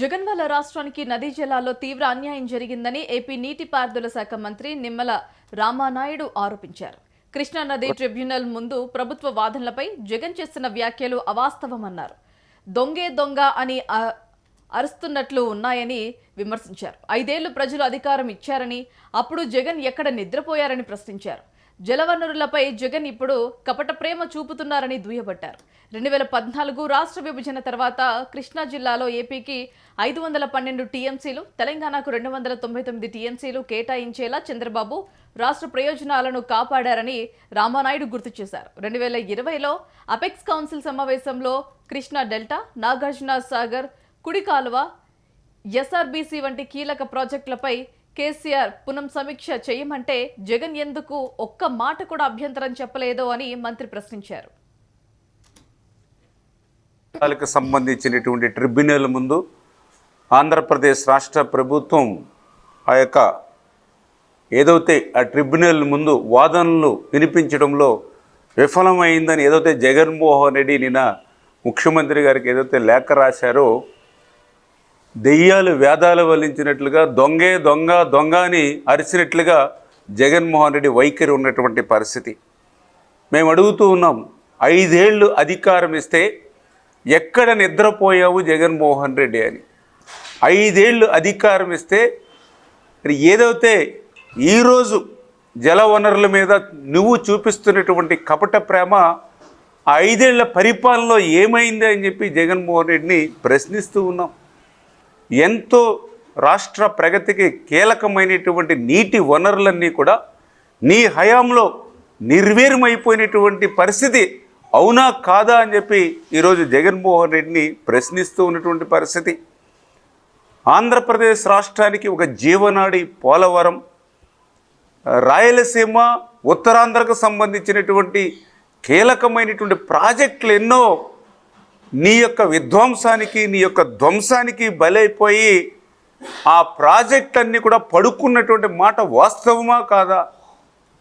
జగన్ వల్ల రాష్ట్రానికి నదీ జలాల్లో తీవ్ర అన్యాయం జరిగిందని ఏపీ నీటిపారుదల శాఖ మంత్రి నిమ్మల రామానాయుడు ఆరోపించారు. కృష్ణానది ట్రిబ్యునల్ ముందు ప్రభుత్వ వాదనలపై జగన్ చేస్తున్న వ్యాఖ్యలు అవాస్తవమన్నారు. దొంగే దొంగ అని అరుస్తున్నట్లు ఉన్నాయని విమర్శించారు. ఐదేళ్ళు ప్రజలు అధికారం ఇచ్చారని అప్పుడు జగన్ ఎక్కడ నిద్రపోయారని ప్రశ్నించారు. జలవనరులపై జగన్ ఇప్పుడు కపట ప్రేమ చూపుతున్నారని దుయ్యబట్టారు. రెండు వేల పద్నాలుగు రాష్ట్ర విభజన తర్వాత కృష్ణా జిల్లాలో ఏపీకి ఐదు వందల పన్నెండు టీఎంసీలు తెలంగాణకు రెండు వందల తొంభై తొమ్మిది టీఎంసీలు కేటాయించేలా చంద్రబాబు రాష్ట్ర ప్రయోజనాలను కాపాడారని రామానాయుడు గుర్తు చేశారు. రెండు వేల ఇరవైలో అపెక్స్ కౌన్సిల్ సమావేశంలో కృష్ణా డెల్టా నాగార్జున సాగర్ కుడి కాలువ ఎస్ఆర్బీసీ వంటి కీలక ప్రాజెక్టులపై కేసీఆర్ పునం సమీక్ష చేయమంటే జగన్ ఎందుకు ఒక్క మాట కూడా అభ్యంతరం చెప్పలేదో అని మంత్రి ప్రశ్నించారు. సంబంధించినటువంటి ట్రిబ్యునల్ ముందు ఆంధ్రప్రదేశ్ రాష్ట్ర ప్రభుత్వం ఆ యొక్క ఏదైతే ఆ ట్రిబ్యునల్ ముందు వాదనలు వినిపించడంలో విఫలమైందని ఏదైతే జగన్మోహన్ రెడ్డి నిన్న ముఖ్యమంత్రి గారికి ఏదైతే లేఖ రాశారో దెయ్యాలు వేదాలు వల్లించినట్లుగా దొంగే దొంగ దొంగ అని అరిచినట్లుగా జగన్మోహన్ రెడ్డి వైఖరి ఉన్నటువంటి పరిస్థితి. మేము అడుగుతూ ఉన్నాం ఐదేళ్ళు అధికారం ఇస్తే ఎక్కడ నిద్రపోయావు జగన్మోహన్ రెడ్డి అని. ఐదేళ్ళు అధికారం ఇస్తే ఏదైతే ఈరోజు జల వనరుల మీద నువ్వు చూపిస్తున్నటువంటి కపట ప్రేమ ఆ ఐదేళ్ళ పరిపాలనలో ఏమైంది అని చెప్పి జగన్మోహన్ రెడ్డిని ప్రశ్నిస్తూ ఉన్నాం. ఎంతో రాష్ట్ర ప్రగతికి కీలకమైనటువంటి నీటి వనరులన్నీ కూడా నీ హయాంలో నిర్వీర్యమైపోయినటువంటి పరిస్థితి అవునా కాదా అని చెప్పి ఈరోజు జగన్మోహన్ రెడ్డిని ప్రశ్నిస్తూ ఉన్నటువంటి పరిస్థితి. ఆంధ్రప్రదేశ్ రాష్ట్రానికి ఒక జీవనాడి పోలవరం రాయలసీమ ఉత్తరాంధ్రకు సంబంధించినటువంటి కీలకమైనటువంటి ప్రాజెక్టులు ఎన్నో నీ యొక్క విధ్వంసానికి నీ యొక్క ధ్వంసానికి బలైపోయి ఆ ప్రాజెక్టులన్నీ కూడా పడుకున్నటువంటి మాట వాస్తవమా కాదా?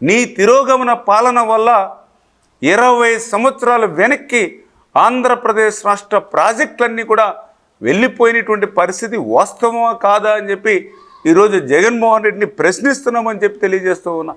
నీ తిరోగమన పాలన వల్ల ఇరవై సంవత్సరాల వెనక్కి ఆంధ్రప్రదేశ్ రాష్ట్ర ప్రాజెక్టులన్నీ కూడా వెళ్ళిపోయినటువంటి పరిస్థితి వాస్తవమా కాదా అని చెప్పి ఈరోజు జగన్మోహన్ రెడ్డిని ప్రశ్నిస్తున్నామని చెప్పి తెలియజేస్తూ ఉన్నా.